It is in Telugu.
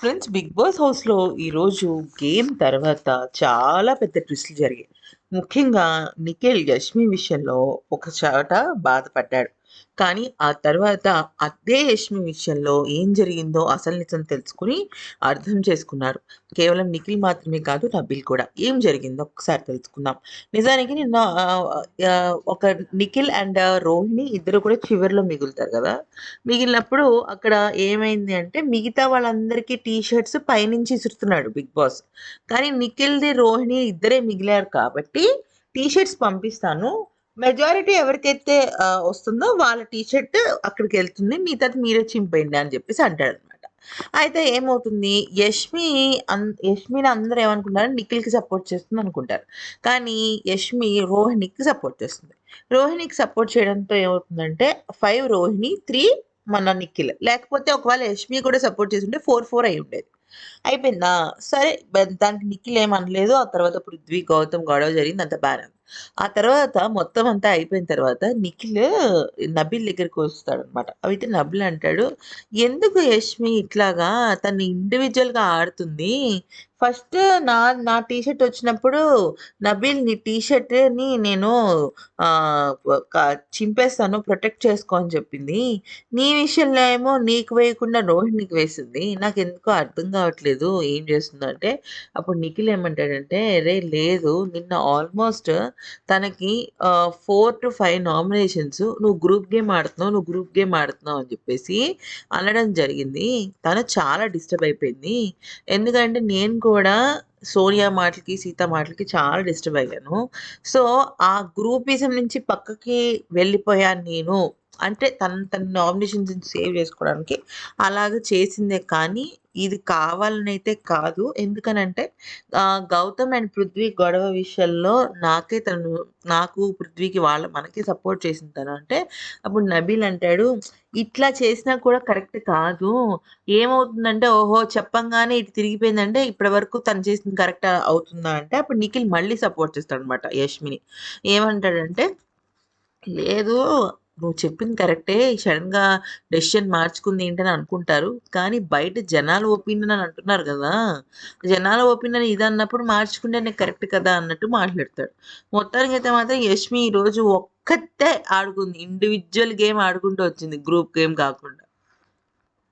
ఫ్రెండ్స్ బిగ్ బాస్ హౌస్లో ఈరోజు గేమ్ తర్వాత చాలా పెద్ద ట్విస్ట్లు జరిగాయి. ముఖ్యంగా నిఖిల్ యష్మి విషయంలో ఒక చోట బాధపడ్డాడు. కానీ ఆ తర్వాత అదే యష్మి విషయంలో ఏం జరిగిందో అసలు నిజం తెలుసుకుని అర్థం చేసుకున్నారు. కేవలం నిఖిల్ మాత్రమే కాదు నబిల్ కూడా. ఏం జరిగిందో ఒకసారి తెలుసుకుందాం. నిజానికి నిన్న ఒక నిఖిల్ అండ్ రోహిణి ఇద్దరు కూడా చివరిలో మిగులుతారు కదా? మిగిలినప్పుడు అక్కడ ఏమైంది అంటే మిగతా వాళ్ళందరికీ టీ షర్ట్స్ పైనుంచి ఇసురుతున్నాడు బిగ్ బాస్. కానీ నిఖిల్ది రోహిణి ఇద్దరే మిగిలారు కాబట్టి టీ షర్ట్స్ పంపిస్తాను. మెజారిటీ ఎవరికైతే వస్తుందో వాళ్ళ టీ షర్ట్ అక్కడికి వెళ్తుంది. మిగతాది మీరే చింపేయండి అని చెప్పేసి అంటాడు అనమాట అయితే ఏమవుతుంది? యష్మి అన్ యష్మిని అందరూ ఏమనుకుంటారు నిఖిల్కి సపోర్ట్ చేస్తుంది అనుకుంటారు. కానీ యష్మి రోహిణికి సపోర్ట్ చేస్తుంది. రోహిణికి సపోర్ట్ చేయడంతో ఏమవుతుందంటే ఫైవ్ రోహిణి త్రీ మన నిఖిల్. లేకపోతే ఒకవేళ యష్మి కూడా సపోర్ట్ చేస్తుంటే ఫోర్ ఫోర్ అయి ఉండేది. అయిపోయిందా? సరే దానికి నిఖిల్ ఏమనలేదు ఆ తర్వాత పృథ్వీ గౌతమ్ గొడవ జరిగింది. అంత బాగా ఆ తర్వాత మొత్తం అంతా అయిపోయిన తర్వాత నిఖిల్ నబిల్ దగ్గరికి వస్తాడు అనమాట అయితే నబిల్ అంటాడు ఎందుకు యష్మి ఇట్లాగా తను ఇండివిజువల్గా ఆడుతుంది? ఫస్ట్ నా నా టీ షర్ట్ వచ్చినప్పుడు నబిల్ నీ టీషర్ట్ని నేను ఆ, చింపేస్తాను ప్రొటెక్ట్ చేసుకో అని చెప్పింది. నీ విషయంలో ఏమో నీకు వేయకుండా రోహిణికి వేసింది. నాకు ఎందుకో అర్థం కావట్లేదు. ఏం చేస్తుందంటే అప్పుడు నిఖిల్ ఏమంటాడంటే రే లేదు. నిన్న ఆల్మోస్ట్ తనకి ఫోర్ టు ఫైవ్ నామినేషన్స్ నువ్వు గ్రూప్ గేమ్ ఆడుతున్నావు నువ్వు గ్రూప్ గేమ్ ఆడుతున్నావు అని చెప్పేసి అనడం జరిగింది. తను చాలా డిస్టర్బ్ అయిపోయింది. ఎందుకంటే నేను కూడా సోనియా మాటలకి సీత మాటలకి చాలా డిస్టర్బ్ అయ్యాను. సో ఆ గ్రూపిజం నుంచి పక్కకి వెళ్ళిపోయాను నేను. అంటే తన తన నామినేషన్స్ సేవ్ చేసుకోవడానికి అలాగ చేసిందే కానీ ఇది కావాలని అయితే కాదు. ఎందుకనంటే గౌతమ్ అండ్ పృథ్వీ గొడవ విషయంలో నాకే తను నాకు పృథ్వీకి వాళ్ళ మనకి సపోర్ట్ చేసింది తను. అంటే అప్పుడు నబీల్ అంటాడు ఇట్లా చేసినా కూడా కరెక్ట్ కాదు. ఏమవుతుందంటే ఓహో చెప్పంగానే ఇటు తిరిగిపోయిందంటే ఇప్పటి వరకు తను చేసింది కరెక్ట్ అవుతుందా? అంటే అప్పుడు నిఖిల్ మళ్ళీ సపోర్ట్ చేస్తాడు అనమాట యష్మిని. ఏమంటాడంటే లేదు నువ్వు చెప్పింది కరెక్టే. సడన్గా డెసిషన్ మార్చుకుంది ఏంటని అనుకుంటారు. కానీ బయట జనాల ఒపీనియన్ అని అంటున్నారు కదా. జనాల ఒపీనియన్ ఇది అన్నప్పుడు మార్చుకుంటేనే కరెక్ట్ కదా అన్నట్టు మాట్లాడతాడు. మొత్తానికి అయితే మాత్రం యష్మి ఈరోజు ఒక్కతే ఆడుకుంది. ఇండివిజువల్ గేమ్ ఆడుకుంటూ వచ్చింది. గ్రూప్ గేమ్ కాకుండా.